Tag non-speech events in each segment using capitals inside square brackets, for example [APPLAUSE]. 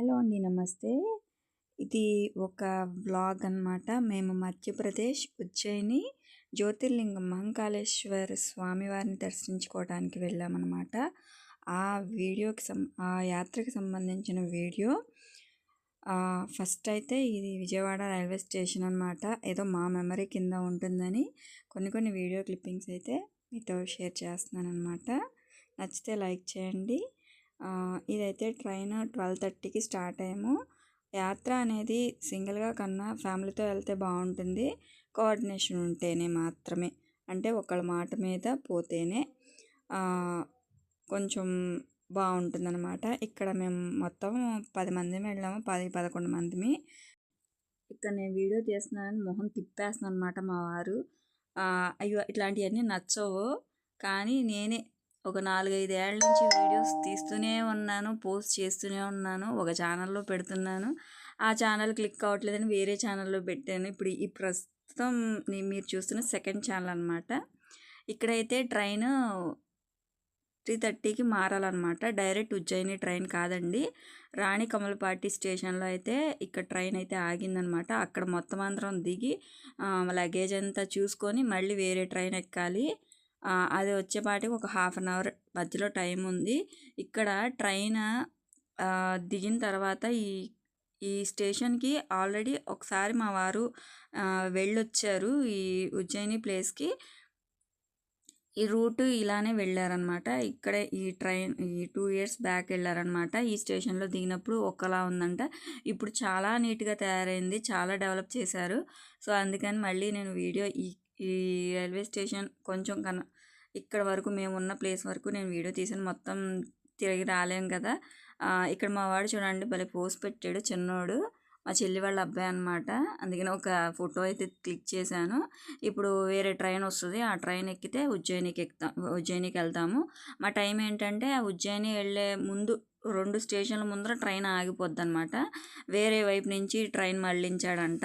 Hello అండి నమస్తే. ఇది ఒక వ్లాగ్ అన్నమాట. మేము మధ్యప్రదేశ్ ఉజ్జయిని జ్యోతిర్లింగ మహంకాళేశ్వర స్వామివారిని దర్శించుకోవడానికి వెళ్ళామన్నమాట. ఆ వీడియోకి సం ఆ యాత్రకి సంబంధించిన వీడియో ఫస్ట్ అయితే ఇది విజయవాడ రైల్వే స్టేషన్ అనమాట ఏదో మా మెమరీ కింద ఉంటుందని కొన్ని కొన్ని వీడియో క్లిప్పింగ్స్ అయితే మీతో షేర్ చేస్తున్నాను అనమాట నచ్చితే లైక్ చేయండి. ఇదైతే ట్రైన్ ట్వెల్వ్ థర్టీకి స్టార్ట్ అయ్యాము. యాత్ర అనేది సింగిల్గా కన్నా ఫ్యామిలీతో వెళ్తే బాగుంటుంది. కోఆర్డినేషన్ ఉంటేనే మాత్రమే. అంటే ఒకళ్ళ మాట మీద పోతేనే కొంచెం బాగుంటుందన్నమాట. ఇక్కడ మేము మొత్తం పది మంది వెళ్ళాము పది పదకొండు మందిమి. ఇక్కడ నేను వీడియో తీస్తున్నానని మొహం తిప్పేస్తున్నాను అనమాట మా వారు. అయ్యో ఇట్లాంటివన్నీ నచ్చవు. కానీ నేనే ఒక నాలుగైదు ఏళ్ళ నుంచి వీడియోస్ తీస్తూనే ఉన్నాను పోస్ట్ చేస్తూనే ఉన్నాను ఒక ఛానల్లో పెడుతున్నాను. ఆ ఛానల్ క్లిక్ అవ్వట్లేదని వేరే ఛానల్లో పెట్టాను. ఇప్పుడు ఈ ప్రస్తుతం మీరు చూస్తున్న సెకండ్ ఛానల్ అనమాట ఇక్కడైతే ట్రైన్ త్రీ థర్టీకి మారాలన్నమాట. డైరెక్ట్ ఉజ్జయిని ట్రైన్ కాదండి. రాణి కమలపాటి స్టేషన్లో అయితే ఇక్కడ ట్రైన్ అయితే ఆగిందనమాట అక్కడ మొత్తం అందరం దిగి లగేజ్ అంతా చూసుకొని మళ్ళీ వేరే ట్రైన్ ఎక్కాలి. అది వచ్చేపాటికి ఒక హాఫ్ అన్ అవర్ మధ్యలో టైం ఉంది. ఇక్కడ ట్రైన్ దిగిన తర్వాత ఈ ఈ స్టేషన్కి ఆల్రెడీ ఒకసారి మా వారు వెళ్ళొచ్చారు ఈ ఉజ్జయిని ప్లేస్కి. ఈ రూట్ ఇలానే వెళ్ళారనమాట. ఇక్కడే ఈ ట్రైన్ ఈ టూ ఇయర్స్ బ్యాక్ వెళ్ళారనమాట. ఈ స్టేషన్లో దిగినప్పుడు ఒకలా ఉందంట. ఇప్పుడు చాలా నీట్గా తయారైంది చాలా డెవలప్ చేశారు. సో అందుకని మళ్ళీ నేను వీడియో ఈ ఈ రైల్వే స్టేషన్ కొంచెం కన ఇక్కడ వరకు మేము ఉన్న ప్లేస్ వరకు నేను వీడియో తీసాను. మొత్తం తిరిగి రాలేం కదా. ఇక్కడ మా వాడు చూడండి భలే పోస్ పెట్టాడు చిన్నోడు. మా చెల్లి వాళ్ళ అబ్బాయి అనమాట అందుకని ఒక ఫోటో అయితే క్లిక్ చేశాను. ఇప్పుడు వేరే ట్రైన్ వస్తుంది. ఆ ట్రైన్ ఎక్కితే ఉజ్జయినికి ఎక్కుతాం ఉజ్జయినికి వెళ్తాము. మా టైం ఏంటంటే ఆ ఉజ్జయిని వెళ్ళే ముందు రెండు స్టేషన్ల ముందర ట్రైన్ ఆగిపోద్ది అనమాట వేరే వైపు నుంచి ట్రైన్ మళ్ళించాడంట.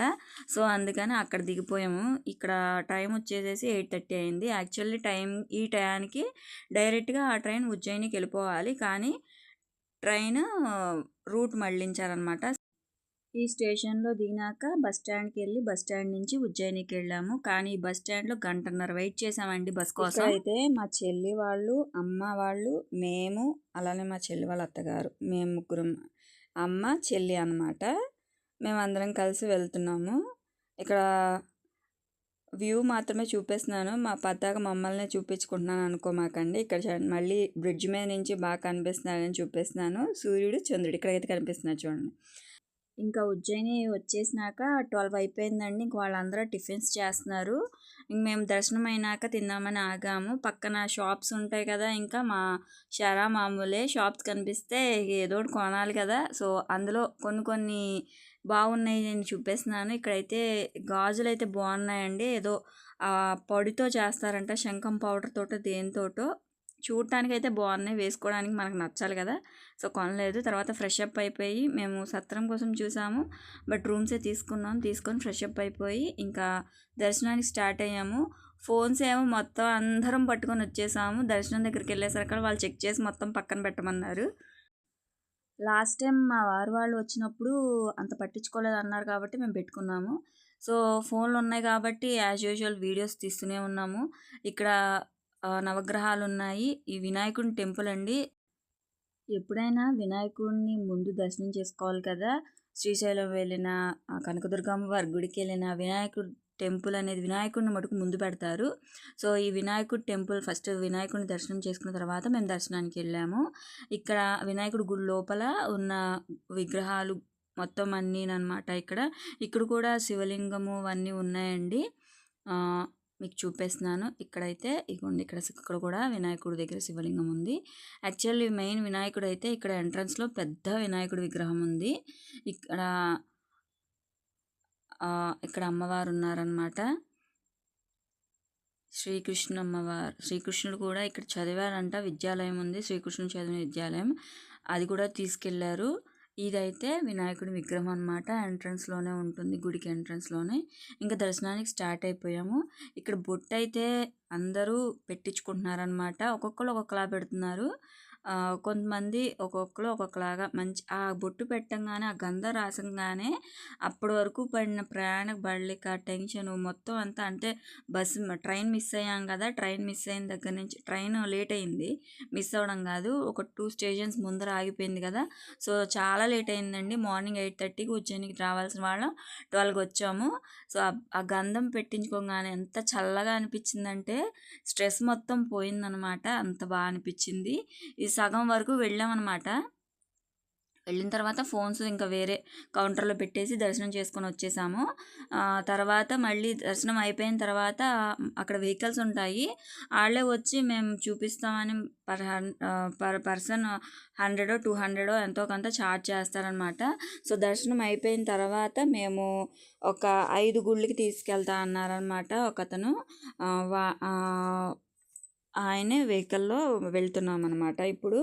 సో అందుకని అక్కడ దిగిపోయాము. ఇక్కడ టైం వచ్చేసేసి ఎయిట్ థర్టీ అయింది. యాక్చువల్లీ టైం ఈ టయానికి డైరెక్ట్గా ఆ ట్రైన్ ఉజ్జయినికి వెళ్ళిపోవాలి. కానీ ట్రైన్ రూట్ మళ్ళించారనమాట ఈ స్టేషన్లో దిగినాక బస్ స్టాండ్కి వెళ్ళి బస్ స్టాండ్ నుంచి ఉజ్జయినికి వెళ్ళాము. కానీ బస్ స్టాండ్లో గంటన్నర వెయిట్ చేసామండి బస్ కోసం. అయితే మా చెల్లి వాళ్ళు అమ్మ వాళ్ళు మేము అలానే మా చెల్లి వాళ్ళ అత్తగారు మేము ముగ్గురు అమ్మ చెల్లి అనమాట మేమందరం కలిసి వెళ్తున్నాము. ఇక్కడ వ్యూ మాత్రమే చూపిస్తున్నాను. మా పద్దాక మమ్మల్ని చూపించుకుంటున్నాను అనుకోమాకండి. ఇక్కడ మళ్ళీ బ్రిడ్జ్ మీద నుంచి బాగా కనిపిస్తున్నాడని చూపిస్తున్నాను. సూర్యుడు చంద్రుడు ఇక్కడైతే కనిపిస్తున్నారు చూడండి. ఇంకా ఉజ్జయిని వచ్చేసినాక ట్వెల్వ్ అయిపోయిందండి. ఇంక వాళ్ళందరూ టిఫిన్స్ చేస్తున్నారు. ఇంక మేము దర్శనం అయినాక తిందామని ఆగాము. పక్కన షాప్స్ ఉంటాయి కదా ఇంకా మా షరా మామూలే షాప్స్ కనిపిస్తే ఏదో కొనాలి కదా. సో అందులో కొన్ని కొన్ని బాగున్నాయి నేను చూపిస్తున్నాను. ఇక్కడైతే గాజులు అయితే బాగున్నాయండి. ఏదో పొడితో చేస్తారంట శంఖం పౌడర్ తోట దేనితోటో. చూడటానికైతే బాగున్నాయి. వేసుకోవడానికి మనకు నచ్చాలి కదా. సో కొనలేదు. తర్వాత ఫ్రెష్ అప్ అయిపోయి మేము సత్రం కోసం చూసాము. బట్ రూమ్సే తీసుకున్నాం. తీసుకొని ఫ్రెష్ అప్ అయిపోయి ఇంకా దర్శనానికి స్టార్ట్ అయ్యాము. ఫోన్స్ ఏమో మొత్తం అందరం పట్టుకొని వచ్చేసాము. దర్శనం దగ్గరికి వెళ్ళేసరికి వాళ్ళు చెక్ చేసి మొత్తం పక్కన పెట్టమన్నారు. లాస్ట్ టైం మా వారు వాళ్ళు వచ్చినప్పుడు అంత పట్టించుకోలేదు అన్నారు కాబట్టి మేము పెట్టుకున్నాము. సో ఫోన్లు ఉన్నాయి కాబట్టి యాజ్ యూజువల్ వీడియోస్ తీస్తూనే ఉన్నాము. ఇక్కడ నవగ్రహాలు ఉన్నాయి ఈ వినాయకుని టెంపుల్ అండి. ఎప్పుడైనా వినాయకుడిని ముందు దర్శనం చేసుకోవాలి కదా. శ్రీశైలం వెళ్ళిన కనకదుర్గమ్మ వారి గుడికి వెళ్ళిన వినాయకుడు టెంపుల్ అనేది వినాయకుడిని మటుకు ముందు పెడతారు. సో ఈ వినాయకుడు టెంపుల్ ఫస్ట్ వినాయకుడిని దర్శనం చేసుకున్న తర్వాత మేము దర్శనానికి వెళ్ళాము. ఇక్కడ వినాయకుడు గుడి లోపల ఉన్న విగ్రహాలు మొత్తం అన్నీ అనమాట ఇక్కడ. ఇక్కడ కూడా శివలింగము అన్నీ ఉన్నాయండి. మీకు చూపిస్తున్నాను. ఇక్కడైతే ఇగోండి ఇక్కడ ఇక్కడ కూడా వినాయకుడి దగ్గర శివలింగం ఉంది. యాక్చువల్లీ మెయిన్ వినాయకుడు అయితే ఇక్కడ ఎంట్రన్స్లో పెద్ద వినాయకుడి విగ్రహం ఉంది. ఇక్కడ ఇక్కడ అమ్మవారు ఉన్నారనమాట శ్రీకృష్ణ అమ్మవారు శ్రీకృష్ణుడు కూడా ఇక్కడ చదివారంట విద్యాలయం ఉంది. శ్రీకృష్ణుడు చదివిన విద్యాలయం. అది కూడా తీసుకెళ్ళారు. ఇదైతే వినాయకుడి విగ్రహం అనమాట ఎంట్రన్స్లోనే ఉంటుంది. గుడికి ఎంట్రన్స్లోనే ఇంకా దర్శనానికి స్టార్ట్ అయిపోయాము. ఇక్కడ బొట్టు అయితే అందరూ పెట్టించుకుంటున్నారనమాట ఒక్కొక్కరు ఒక్కొక్కలా పెడుతున్నారు. కొంతమంది ఒక్కొక్కరు ఒక్కొక్కలాగా మంచి ఆ బొట్టు పెట్టంగానే ఆ గంధం రాసంగానే అప్పటి వరకు పడిన ప్రయాణ బళ్ళిక టెన్షన్ మొత్తం అంతా అంటే బస్సు ట్రైన్ మిస్ అయ్యాం కదా! ట్రైన్ మిస్ అయిన దగ్గర నుంచి ట్రైన్ లేట్ అయింది. మిస్ అవ్వడం కాదు. ఒక టూ స్టేషన్స్ ముందర ఆగిపోయింది కదా! సో చాలా లేట్ అయిందండి. మార్నింగ్ ఎయిట్ థర్టీకి ఉజ్జయినికి రావాల్సిన వాళ్ళం. ట్వెల్వ్కి వచ్చాము. సో ఆ గంధం పెట్టించుకోగానే ఎంత చల్లగా అనిపించిందంటే స్ట్రెస్ మొత్తం పోయిందనమాట. అంత బాగా అనిపించింది. ఈ సగం వరకు వెళ్ళామన్నమాట. వెళ్ళిన తర్వాత ఫోన్స్ ఇంకా వేరే కౌంటర్లో పెట్టేసి దర్శనం చేసుకొని వచ్చేసాము. తర్వాత మళ్ళీ దర్శనం అయిపోయిన తర్వాత అక్కడ వెహికల్స్ ఉంటాయి. వాళ్ళే వచ్చి మేము చూపిస్తామని per per person hundred two hundred ఎంతో కొంత ఛార్జ్ చేస్తారనమాట సో దర్శనం అయిపోయిన తర్వాత మేము ఒక ఐదు గుళ్ళకి తీసుకెళ్తా అన్నారనమాట ఒకతను. వా ఆయనే వెహికల్లో వెళ్తున్నాం అనమాట ఇప్పుడు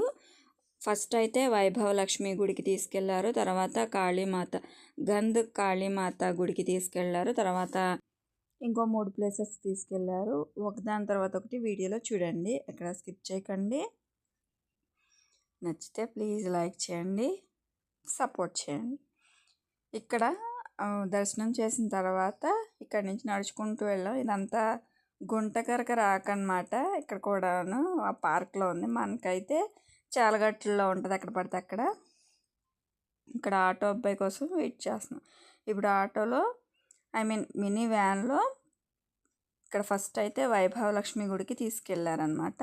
ఫస్ట్ అయితే వైభవ లక్ష్మి గుడికి తీసుకెళ్ళారు. తర్వాత కాళీమాత గంధ్ కాళీమాత గుడికి తీసుకెళ్ళారు. తర్వాత ఇంకో మూడు ప్లేసెస్ తీసుకెళ్ళారు. ఒకదాని తర్వాత ఒకటి వీడియోలో చూడండి. ఎక్కడ స్కిప్ చేయకండి. నచ్చితే ప్లీజ్ లైక్ చేయండి. సపోర్ట్ చేయండి. ఇక్కడ దర్శనం చేసిన తర్వాత ఇక్కడ నుంచి నడుచుకుంటూ వెళ్ళాం ఇదంతా గుంటకరక రాకనమాట ఇక్కడ కూడాను. ఆ పార్క్లో ఉంది. మనకైతే చాలగట్లలో ఉంటుంది అక్కడ పడితే అక్కడ. ఇక్కడ ఆటో అబ్బాయి కోసం వెయిట్ చేస్తున్నాం. ఇప్పుడు ఆటోలో ఐ మీన్ మినీ వ్యాన్లో ఇక్కడ ఫస్ట్ అయితే వైభవ లక్ష్మి గుడికి తీసుకెళ్ళారనమాట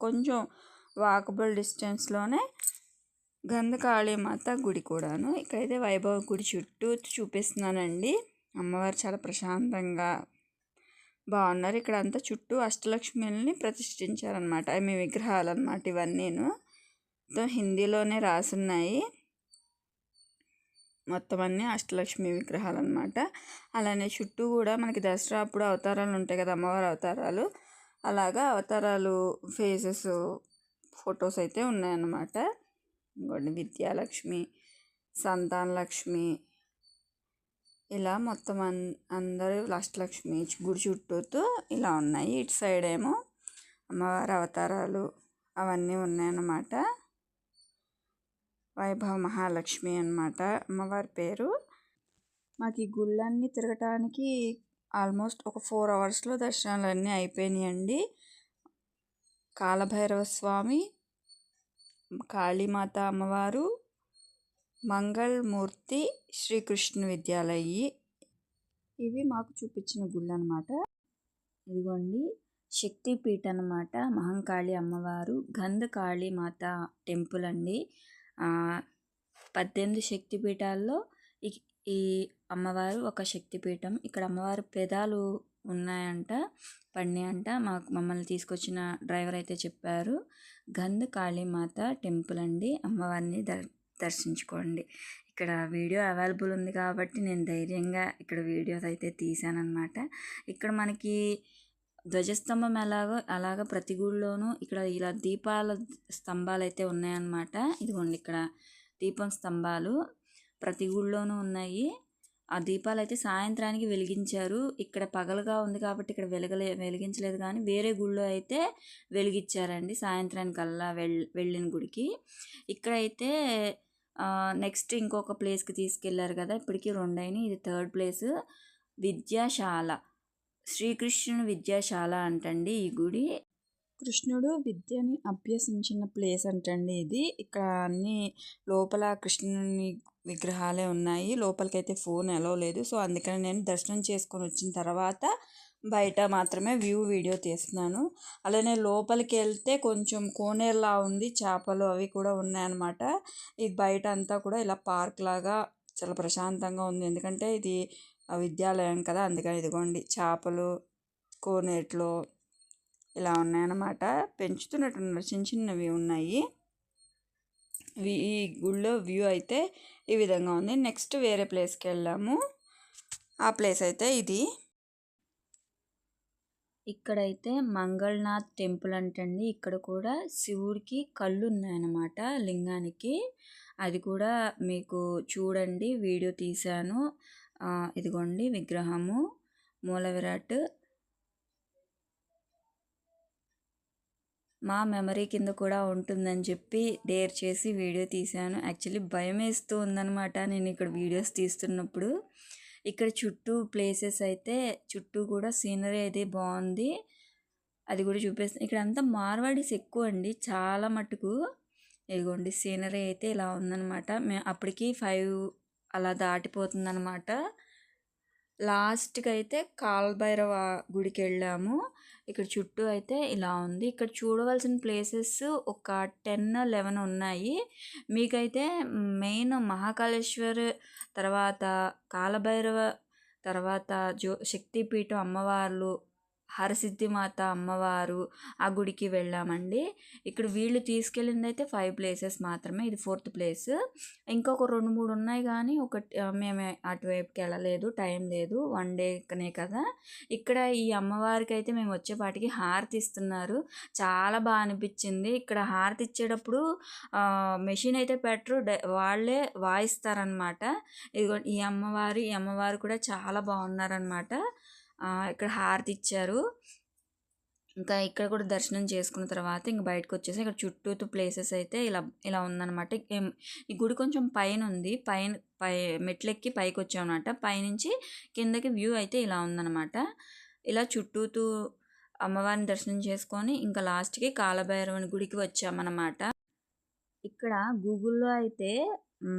కొంచెం వాకబుల్ డిస్టెన్స్లోనే గంధకాళీమాత గుడి కూడాను. ఇక్కడైతే వైభవ గుడి చుట్టూ చూపిస్తున్నానండి. అమ్మవారు చాలా ప్రశాంతంగా బాగున్నారు. ఇక్కడ అంతా చుట్టూ అష్టలక్ష్మిని ప్రతిష్ఠించారనమాట అవి విగ్రహాలు అనమాట ఇవన్నీను. మొత్తం హిందీలోనే రాసున్నాయి. మొత్తం అన్నీ అష్టలక్ష్మి విగ్రహాలు అనమాట అలానే చుట్టూ కూడా మనకి దసరా అప్పుడు అవతారాలు ఉంటాయి కదా అమ్మవారి అవతారాలు. అలాగా అవతారాలు ఫేసెస్ ఫొటోస్ అయితే ఉన్నాయన్నమాట. ఇంకోటి విద్యాలక్ష్మి సంతాన లక్ష్మి ఇలా మొత్తం అన్ అందరూ అష్టలక్ష్మి గుడి చుట్టూతో ఇలా ఉన్నాయి. ఇటు సైడ్ ఏమో అమ్మవారి అవతారాలు అవన్నీ ఉన్నాయన్నమాట. వైభవ మహాలక్ష్మి అనమాట అమ్మవారి పేరు. మాకు ఈ గుళ్ళన్నీ తిరగటానికి ఆల్మోస్ట్ ఒక ఫోర్ అవర్స్లో దర్శనాలు అన్నీ అయిపోయినాయండి. కాలభైరవ స్వామి కాళీమాత అమ్మవారు మంగళమూర్తి శ్రీకృష్ణ విద్యాలయి. ఇవి మాకు చూపించిన గుళ్ళు అనమాట ఇదిగోండి శక్తిపీఠ అనమాట మహంకాళి అమ్మవారు గంధకాళి మాత టెంపుల్ అండి పద్దెనిమిది శక్తిపీఠాల్లో ఈ అమ్మవారు ఒక శక్తిపీఠం. ఇక్కడ అమ్మవారు పెదాలు ఉన్నాయంట పడినాయంట. మాకు మమ్మల్ని తీసుకొచ్చిన డ్రైవర్ అయితే చెప్పారు. గంధ కాళీమాత టెంపుల్ అండి అమ్మవారిని దర్ దర్శించుకోండి. ఇక్కడ వీడియో అవైలబుల్ ఉంది కాబట్టి నేను ధైర్యంగా ఇక్కడ వీడియోస్ అయితే తీసానమాట ఇక్కడ మనకి ధ్వజస్తంభం ఎలాగో అలాగ ప్రతి గుడిలోనూ ఇక్కడ ఇలా దీపాల స్తంభాలు అయితే ఉన్నాయన్నమాట. ఇదిగోండి ఇక్కడ దీపం స్తంభాలు ప్రతి గుడిలోనూ ఉన్నాయి. ఆ దీపాలు అయితే సాయంత్రానికి వెలిగించారు. ఇక్కడ పగలుగా ఉంది కాబట్టి ఇక్కడ వెలగలే వెలిగించలేదు కానీ వేరే గుళ్ళో అయితే వెలిగించారండి సాయంత్రానికల్లా వెళ్ వెళ్ళిన గుడికి. ఇక్కడైతే నెక్స్ట్ ఇంకొక ప్లేస్కి తీసుకెళ్ళారు కదా ఇప్పటికీ రెండైన ఇది థర్డ్ ప్లేస్ విద్యాశాల. శ్రీకృష్ణుని విద్యాశాల అంటండి ఈ గుడి. కృష్ణుడు విద్యని అభ్యసించిన ప్లేస్ అంటండి ఇది. ఇక్కడ అన్ని లోపల కృష్ణుని విగ్రహాలే ఉన్నాయి. లోపలికైతే ఫోన్ ఎలో లేదు. సో అందుకని నేను దర్శనం చేసుకొని వచ్చిన తర్వాత బయట మాత్రమే వ్యూ వీడియో తీస్తున్నాను. అలానే లోపలికి వెళ్తే కొంచెం కోనేరులా ఉంది చేపలు అవి కూడా ఉన్నాయన్నమాట. ఇది బయట అంతా కూడా ఇలా పార్క్ లాగా చాలా ప్రశాంతంగా ఉంది. ఎందుకంటే ఇది విద్యాలయం కదా అందుకని ఇదిగోండి చేపలు కోనేట్లో ఇలా ఉన్నాయన్నమాట. పెంచుతున్నట్టున్నారు చిన్న చిన్నవి ఉన్నాయి. ఈ గుళ్ళో వ్యూ అయితే ఈ విధంగా ఉంది. నెక్స్ట్ వేరే ప్లేస్కి వెళ్ళాము. ఆ ప్లేస్ అయితే ఇది. ఇక్కడైతే మంగళనాథ్ టెంపుల్ అంటండి. ఇక్కడ కూడా శివుడికి కళ్ళు ఉన్నాయన్నమాట లింగానికి. అది కూడా మీకు చూడండి వీడియో తీశాను. ఇదిగోండి విగ్రహము. మూల విరాట్. మా మెమరీ కింద కూడా ఉంటుందని చెప్పి డేర్ చేసి వీడియో తీశాను. యాక్చువల్లీ భయం వేస్తూ ఉందన్నమాట నేను ఇక్కడ వీడియోస్ తీస్తున్నప్పుడు. ఇక్కడ చుట్టూ ప్లేసెస్ అయితే చుట్టూ కూడా సీనరీ అయితే బాగుంది. అది కూడా చూపిస్తాను ఇక్కడ అంతా మార్వాడీస్ ఎక్కువ అండి. చాలా మటుకు ఇదిగోండి సీనరీ అయితే ఇలా ఉందన్నమాట. మేము అప్పటికి ఫైవ్ అలా దాటిపోతుందన్నమాట. లాస్ట్కి అయితే కాల్భైరవ గుడికి వెళ్ళాము ఇక్కడ చుట్టూ అయితే ఇలా ఉంది. ఇక్కడ చూడవలసిన ప్లేసెస్ ఒక టెన్ లెవెన్ ఉన్నాయి. మీకైతే మెయిన్ మహాకాళేశ్వర్ తర్వాత కాలభైరవ తర్వాత జో శక్తిపీఠం అమ్మవార్లు హరసిద్ధిమాత అమ్మవారు ఆ గుడికి వెళ్ళామండి. ఇక్కడ వీళ్ళు తీసుకెళ్ళింది అయితే ఫైవ్ ప్లేసెస్ మాత్రమే. ఇది ఫోర్త్ ప్లేస్. ఇంకొక రెండు మూడు ఉన్నాయి కానీ ఒకటి మేము అటువైపుకి వెళ్ళలేదు టైం లేదు వన్ డేనే కదా. ఇక్కడ ఈ అమ్మవారికి అయితే మేము వచ్చేపాటికి హారతి ఇస్తున్నారు. చాలా బాగా అనిపించింది. ఇక్కడ హారతి ఇచ్చేటప్పుడు మెషిన్ అయితే పెట్టరు వాళ్ళే వాయిస్తారనమాట ఇదిగో ఈ అమ్మవారు ఈ అమ్మవారు కూడా చాలా బాగున్నారనమాట ఇక్కడ హారతి ఇచ్చారు. ఇంకా ఇక్కడ కూడా దర్శనం చేసుకున్న తర్వాత ఇంక బయటకు వచ్చేసి ఇక్కడ చుట్టూ ప్లేసెస్ అయితే ఇలా ఇలా ఉందన్నమాట. ఈ గుడి కొంచెం పైన ఉంది పైన పై మెట్లెక్కి పైకి వచ్చామన్నమాట. పైనుంచి కిందకి వ్యూ అయితే ఇలా ఉందన్నమాట. ఇలా చుట్టూతూ అమ్మవారిని దర్శనం చేసుకొని ఇంకా లాస్ట్కి కాలభైరవుని గుడికి వచ్చామన్నమాట. ఇక్కడ గూగుల్లో అయితే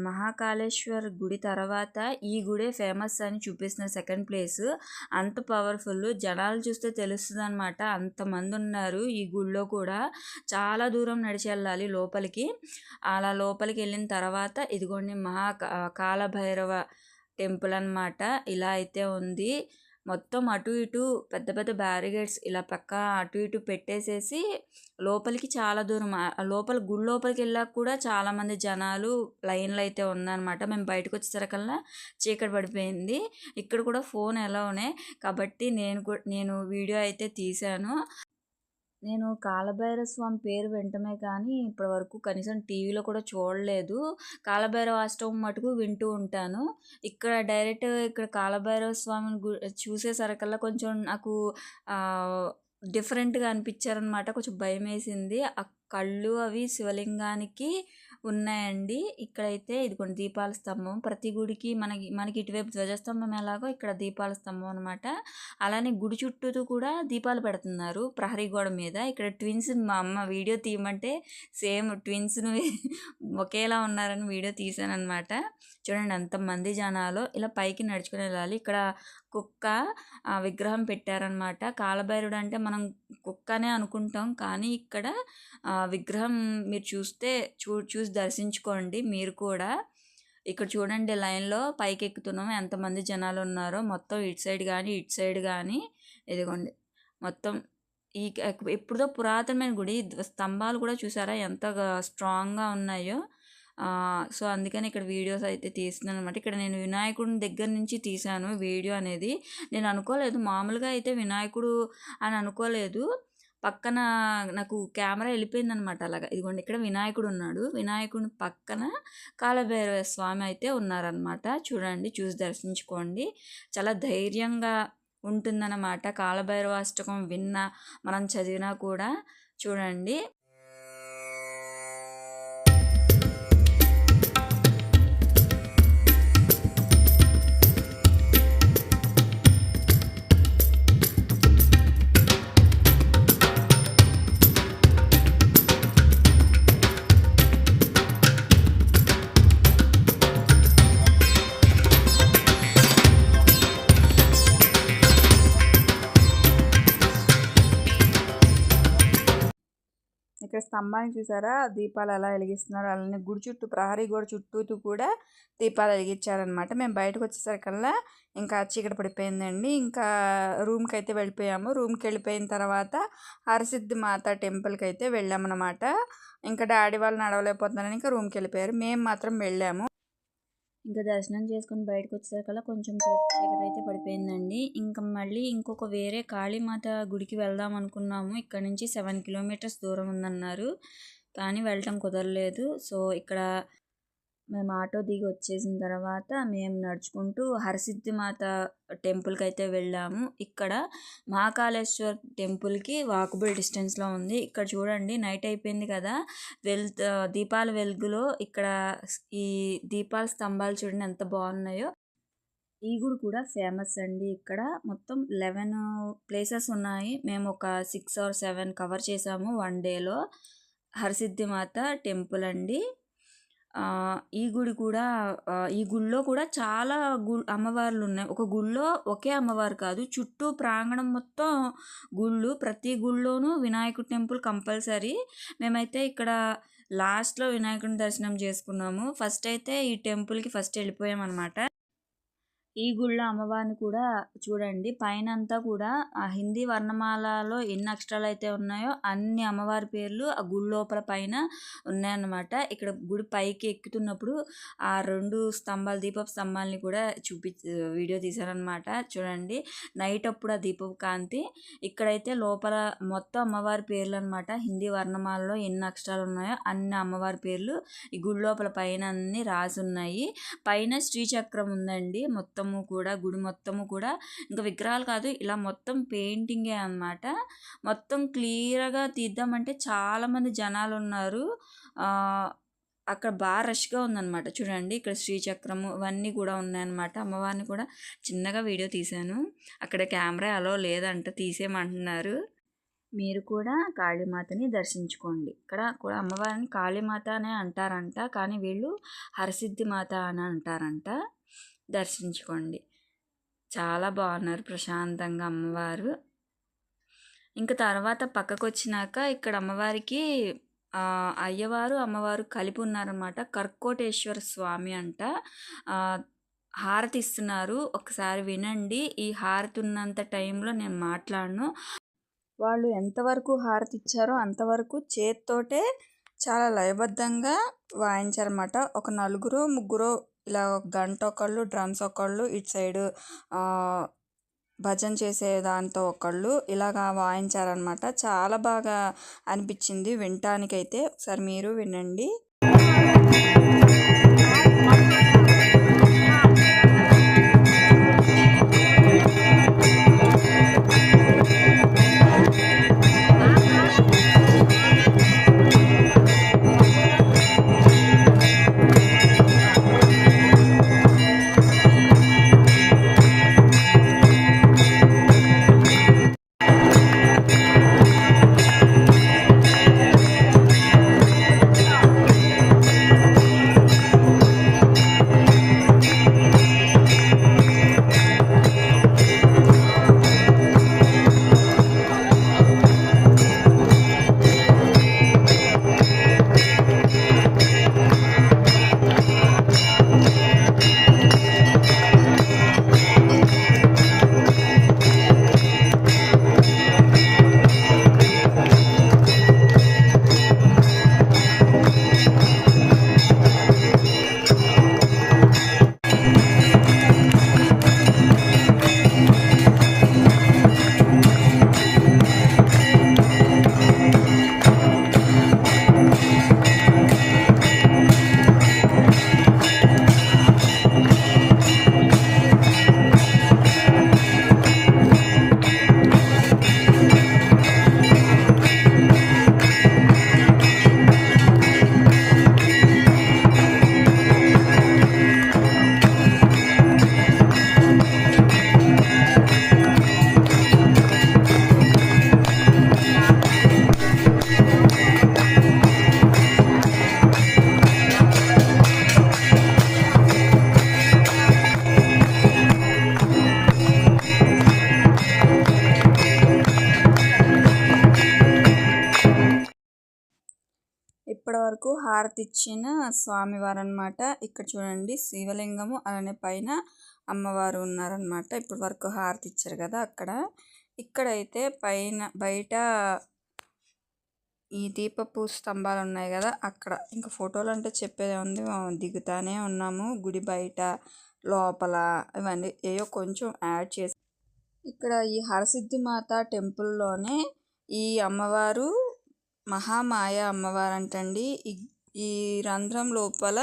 మహాకాళేశ్వర్ గుడి తర్వాత ఈ గుడే ఫేమస్ అని చూపిస్తున్న సెకండ్ ప్లేస్. అంత పవర్ఫుల్ జనాలు చూస్తే తెలుస్తుంది అనమాట అంతమంది ఉన్నారు ఈ గుడిలో కూడా. చాలా దూరం నడిచి వెళ్ళాలి లోపలికి. అలా లోపలికి వెళ్ళిన తర్వాత ఇదిగోండి మహా కాలభైరవ టెంపుల్ అనమాట ఇలా అయితే ఉంది. మొత్తం అటు ఇటు పెద్ద పెద్ద బ్యారిగేడ్స్ ఇలా పక్క అటు ఇటు పెట్టేసేసి లోపలికి చాలా దూరం లోపల గుడి లోపలికి వెళ్ళాక కూడా చాలామంది జనాలు లైన్లో అయితే ఉందన్నమాట మేము బయటకు వచ్చేసరికల్లా చీకటి పడిపోయింది. ఇక్కడ కూడా ఫోన్ ఎలా ఉన్నాయి కాబట్టి నేను నేను వీడియో అయితే తీశాను. నేను కాలభైరవ స్వామి పేరు వింటమే కానీ ఇప్పటివరకు కనీసం టీవీలో కూడా చూడలేదు. కాలభైరవ అష్టమం మటుకు వింటూ ఉంటాను. ఇక్కడ డైరెక్ట్ ఇక్కడ కాలభైరవ స్వామిని గు చూసేసరికల్లా కొంచెం నాకు డిఫరెంట్గా అనిపించారనమాట కొంచెం భయం వేసింది ఆ కళ్ళు అవి శివలింగానికి ఉన్నాయండి. ఇక్కడైతే ఇదిగోండి దీపాల స్తంభం. ప్రతి గుడికి మనకి మనకి ఇటువైపు ధ్వజస్తంభం ఎలాగో ఇక్కడ దీపాల స్తంభం అనమాట అలానే గుడి చుట్టూ కూడా దీపాలు పెడుతున్నారు ప్రహరీ గోడ మీద. ఇక్కడ ట్విన్స్ మా అమ్మ వీడియో తీయమంటే సేమ్ ట్విన్స్ను [LAUGHS] ఒకేలా ఉన్నారని వీడియో తీశాను అనమాట చూడండి ఎంతమంది జనాలు ఇలా పైకి నడుచుకుని వెళ్ళాలి ఇక్కడ కుక్క విగ్రహం పెట్టారనమాట కాలభైరుడు అంటే మనం కుక్కనే అనుకుంటాం. కానీ ఇక్కడ విగ్రహం మీరు చూస్తే చూ చూసి దర్శించుకోండి మీరు కూడా. ఇక్కడ చూడండి లైన్లో పైకి ఎక్కుతున్నాం ఎంతమంది జనాలు ఉన్నారో మొత్తం ఇటు సైడ్ కానీ ఇటు సైడ్ కానీ ఇదిగోండి. మొత్తం ఈ ఎప్పుడుదో పురాతనమైన గుడి. స్తంభాలు కూడా చూసారా? ఎంత స్ట్రాంగ్గా ఉన్నాయో. సో అందుకని ఇక్కడ వీడియోస్ అయితే తీస్తున్నాను అనమాట ఇక్కడ నేను వినాయకుడిని దగ్గర నుంచి తీశాను వీడియో అనేది. నేను అనుకోలేదు మామూలుగా అయితే వినాయకుడు అని అనుకోలేదు. పక్కన నాకు కెమెరా వెళ్ళిపోయింది అనమాట అలాగా. ఇదిగోండి ఇక్కడ వినాయకుడు ఉన్నాడు. వినాయకుడి పక్కన కాలభైరవ స్వామి అయితే ఉన్నారనమాట చూడండి చూసి దర్శించుకోండి. చాలా ధైర్యంగా ఉంటుందన్నమాట. కాలభైరవ అష్టకం విన్నా మనం చదివినా కూడా చూడండి. ఇక్కడ స్తంభాన్ని చూసారా? దీపాలు ఎలా వెలిగిస్తున్నారు. అలానే గుడి చుట్టూ ప్రహరీ గోడ చుట్టూ కూడా దీపాలు వెలిగించారనమాట మేము బయటకు వచ్చేసరికల్లా ఇంకా చీకటి పడిపోయిందండి. ఇంకా రూమ్కి అయితే వెళ్ళిపోయాము. రూమ్కి వెళ్ళిపోయిన తర్వాత హరసిద్ధి మాత టెంపుల్కి అయితే వెళ్ళామన్నమాట. ఇంకా డాడీ వాళ్ళు నడవలేకపోతున్నారని ఇంకా రూమ్కి వెళ్ళిపోయారు. మేము మాత్రం వెళ్ళాము. ఇంకా దర్శనం చేసుకుని బయటకు వచ్చేసరికల్లా కొంచెం చీకటి అయితే పడిపోయిందండి. ఇంకా మళ్ళీ ఇంకొక వేరే కాళీమాత గుడికి వెళ్దాం అనుకున్నాము ఇక్కడ నుంచి సెవెన్ కిలోమీటర్స్ దూరం ఉందన్నారు. కానీ వెళ్ళటం కుదరలేదు. సో ఇక్కడ మేము ఆటో దిగి వచ్చేసిన తర్వాత మేము నడుచుకుంటూ హరసిద్ధిమాత టెంపుల్కి అయితే వెళ్ళాము. ఇక్కడ మహాకాళేశ్వర్ టెంపుల్కి వాకబుల్ డిస్టెన్స్లో ఉంది. ఇక్కడ చూడండి నైట్ అయిపోయింది కదా. వెల్ దీపాల వెలుగులో ఇక్కడ ఈ దీపాల స్తంభాలు చూడండి ఎంత బాగున్నాయో. ఈ గుడి కూడా ఫేమస్ అండి ఇక్కడ. మొత్తం లెవెన్ ప్లేసెస్ ఉన్నాయి. మేము ఒక సిక్స్ ఆర్ సెవెన్ కవర్ చేసాము వన్ డేలో. హరసిద్ధిమాత టెంపుల్ అండి. ఈ గుడి కూడా ఈ గుడిలో కూడా చాలా గు అమ్మవార్లు ఉన్నాయి ఒక గుడిలో ఒకే అమ్మవారు కాదు చుట్టూ ప్రాంగణం మొత్తం గుళ్ళు. ప్రతి గుళ్ళోనూ వినాయకుడి టెంపుల్ కంపల్సరీ. మేమైతే ఇక్కడ లాస్ట్లో వినాయకుడిని దర్శనం చేసుకున్నాము. ఫస్ట్ అయితే ఈ టెంపుల్కి ఫస్ట్ వెళ్ళిపోయాం అనమాట ఈ గుళ్ళో అమ్మవారిని కూడా చూడండి. పైన అంతా కూడా ఆ హిందీ వర్ణమాలలో ఎన్ని అక్షరాలు అయితే ఉన్నాయో అన్ని అమ్మవారి పేర్లు ఆ గుడి లోపల పైన ఉన్నాయన్నమాట. ఇక్కడ గుడి పైకి ఎక్కుతున్నప్పుడు ఆ రెండు స్తంభాలు దీపపు స్తంభాలని కూడా చూపి వీడియో తీశారనమాట చూడండి. నైట్ అప్పుడు ఆ దీపపు కాంతి ఇక్కడైతే లోపల మొత్తం అమ్మవారి పేర్లు అనమాట హిందీ వర్ణమాలలో ఎన్ని అక్షరాలు ఉన్నాయో అన్ని అమ్మవారి పేర్లు ఈ గుడి లోపల పైన అన్ని రాసి ఉన్నాయి. పైన శ్రీచక్రం ఉందండి. మొత్తం మొత్తము కూడా గుడి మొత్తము కూడా ఇంకా విగ్రహాలు కాదు ఇలా మొత్తం పెయింటింగే అనమాట మొత్తం క్లియర్గా తీద్దామంటే చాలామంది జనాలు ఉన్నారు అక్కడ బాగా రష్గా ఉందన్నమాట. చూడండి ఇక్కడ శ్రీచక్రము ఇవన్నీ కూడా ఉన్నాయన్నమాట. అమ్మవారిని కూడా చిన్నగా వీడియో తీశాను. అక్కడ కెమెరా అలో లేదంట తీసేయమంటున్నారు. మీరు కూడా కాళీమాతని దర్శించుకోండి. ఇక్కడ కూడా అమ్మవారిని కాళీమాత అనే అంటారంట కానీ వీళ్ళు హరసిద్ధి మాత అని అంటారంట. దర్శించుకోండి. చాలా బాగున్నారు ప్రశాంతంగా అమ్మవారు. ఇంకా తర్వాత పక్కకు వచ్చినాక ఇక్కడ అమ్మవారికి అయ్యవారు అమ్మవారు కలిపి ఉన్నారన్నమాట. కర్కోటేశ్వర స్వామి అంట. హారతి ఇస్తున్నారు. ఒకసారి వినండి. ఈ హారతి ఉన్నంత టైంలో నేను మాట్లాడను. వాళ్ళు ఎంతవరకు హారతి ఇచ్చారో అంతవరకు చేత్తోటే చాలా లయబద్ధంగా వాయించారన్నమాట. ఒక నలుగురు ముగ్గురు ఇలా గంట ఒకళ్ళు డ్రమ్స్ ఒకళ్ళు ఇటు సైడు భజన చేసే దాంతో ఒకళ్ళు ఇలాగా వాయించారనమాట చాలా బాగా అనిపించింది వినటానికైతే. ఒకసారి మీరు వినండి. వరకు హారతి ఇచ్చిన స్వామివారు అనమాట ఇక్కడ చూడండి శివలింగము అలానే పైన అమ్మవారు ఉన్నారనమాట ఇప్పటి వరకు హారతి ఇచ్చారు కదా అక్కడ. ఇక్కడైతే పైన బయట ఈ దీపపు స్తంభాలు ఉన్నాయి కదా అక్కడ. ఇంకా ఫోటోలు అంటే చెప్పేది ఉంది. దిగుతానే ఉన్నాము. గుడి బయట లోపల ఇవన్నీ ఏయో కొంచెం యాడ్ చేసి. ఇక్కడ ఈ హరసిద్ధి మాత టెంపుల్లోనే ఈ అమ్మవారు మహామాయ అమ్మవారు అంటండి ఈ రంధ్రం లోపల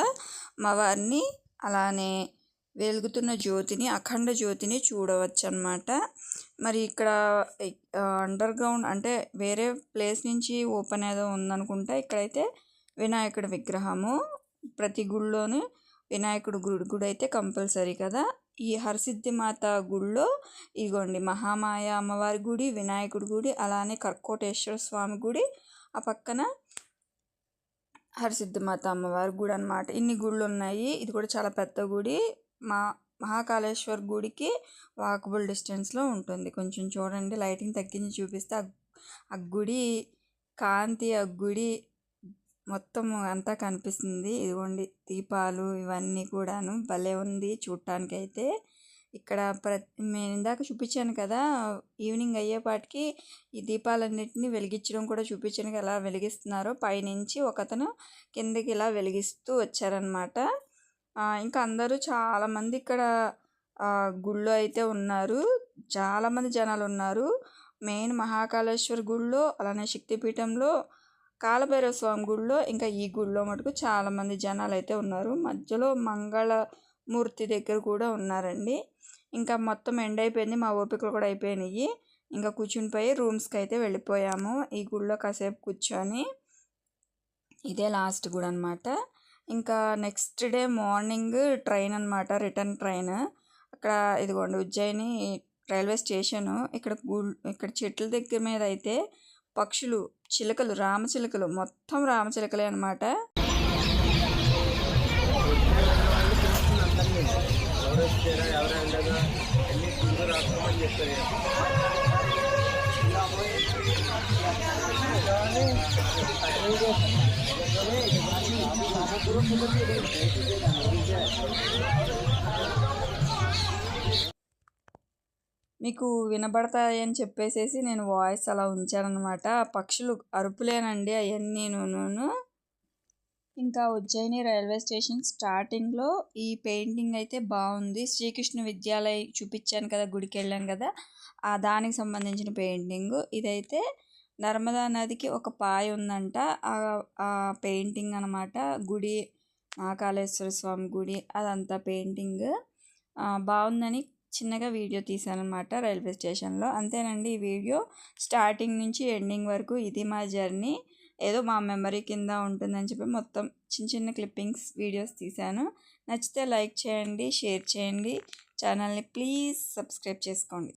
అమ్మవారిని అలానే వెలుగుతున్న జ్యోతిని అఖండ జ్యోతిని చూడవచ్చు అనమాట మరి ఇక్కడ అండర్ గ్రౌండ్ అంటే వేరే ప్లేస్ నుంచి ఓపెన్ ఏదో ఉందనుకుంటా ఇక్కడైతే వినాయకుడి విగ్రహము. ప్రతి గుళ్ళోనూ వినాయకుడు గుడి గుడి అయితే కంపల్సరీ కదా. ఈ హరసిద్ధి మాత గుడిలో ఇదిగోండి మహామాయ అమ్మవారి గుడి వినాయకుడి గుడి అలానే కర్కోటేశ్వర స్వామి గుడి ఆ పక్కన హరిసిద్ధమాత అమ్మవారి గుడి అనమాట ఇన్ని గుళ్ళు ఉన్నాయి. ఇది కూడా చాలా పెద్ద గుడి. మా మహాకాళేశ్వర్ గుడికి వాకబుల్ డిస్టెన్స్లో ఉంటుంది. కొంచెం చూడండి. లైటింగ్ తగ్గించి చూపిస్తే ఆ గుడి కాంతి ఆ గుడి మొత్తం అంతా కనిపిస్తుంది. ఇదిగోండి. దీపాలు ఇవన్నీ కూడాను భలే ఉంది చూడటానికైతే. ఇక్కడ ప్ర నేను ఇందాక చూపించాను కదా ఈవినింగ్ అయ్యేపాటికి ఈ దీపాలన్నిటిని వెలిగించడం కూడా చూపించాను ఎలా వెలిగిస్తున్నారో. పైనుంచి ఒకతను కిందకి ఇలా వెలిగిస్తూ వచ్చారనమాట ఇంకా అందరూ చాలామంది ఇక్కడ గుళ్ళో అయితే ఉన్నారు. చాలామంది జనాలు ఉన్నారు. మెయిన్ మహాకాళేశ్వర గుళ్ళో అలానే శక్తిపీఠంలో కాలభైరవ స్వామి గుళ్ళో ఇంకా ఈ గుళ్ళో మటుకు చాలామంది జనాలు అయితే ఉన్నారు. మధ్యలో మంగళమూర్తి దగ్గర కూడా ఉన్నారండి. ఇంకా మొత్తం ఎండ్ అయిపోయింది మా ఓపికలు కూడా అయిపోయినాయి. ఇంకా కూర్చుని పోయి రూమ్స్కి అయితే వెళ్ళిపోయాము. ఈ గుళ్ళో కాసేపు కూర్చొని ఇదే లాస్ట్ గుడి అనమాట ఇంకా నెక్స్ట్ డే మార్నింగ్ ట్రైన్ అనమాట రిటర్న్ ట్రైన్. అక్కడ ఇదిగోండి ఉజ్జయిని రైల్వే స్టేషను. ఇక్కడ ఇక్కడ చెట్ల దగ్గర మీద అయితే పక్షులు చిలకలు రామచిలకలు మొత్తం రామచిలకలే అనమాట మీకు వినబడతాయని చెప్పేసేసి నేను వాయిస్ అలా ఉంచానమాట పక్షులు అరుపులేనండి అవన్నీ నేను ఇంకా ఉజ్జయిని రైల్వే స్టేషన్ స్టార్టింగ్లో ఈ పెయింటింగ్ అయితే బాగుంది శ్రీకృష్ణ విద్యాలయ చూపించాను కదా గుడికి వెళ్ళాం కదా ఆ దానికి సంబంధించిన పెయింటింగ్. ఇదైతే నర్మదా నదికి ఒక పాయ ఉందంట. ఆ పెయింటింగ్ అనమాట గుడి మహాకాళేశ్వర స్వామి గుడి అదంతా పెయింటింగ్. బాగుందని చిన్నగా వీడియో తీసాను అనమాట రైల్వే స్టేషన్లో. అంతేనండి ఈ వీడియో స్టార్టింగ్ నుంచి ఎండింగ్ వరకు ఇది మా జర్నీ. ఏదో మా మెమరీ కింద ఉంటుందని చెప్పి మొత్తం చిన్న చిన్న క్లిప్పింగ్స్ వీడియోస్ తీశాను. నచ్చితే లైక్ చేయండి షేర్ చేయండి. ఛానల్ని ప్లీజ్ సబ్స్క్రైబ్ చేసుకోండి.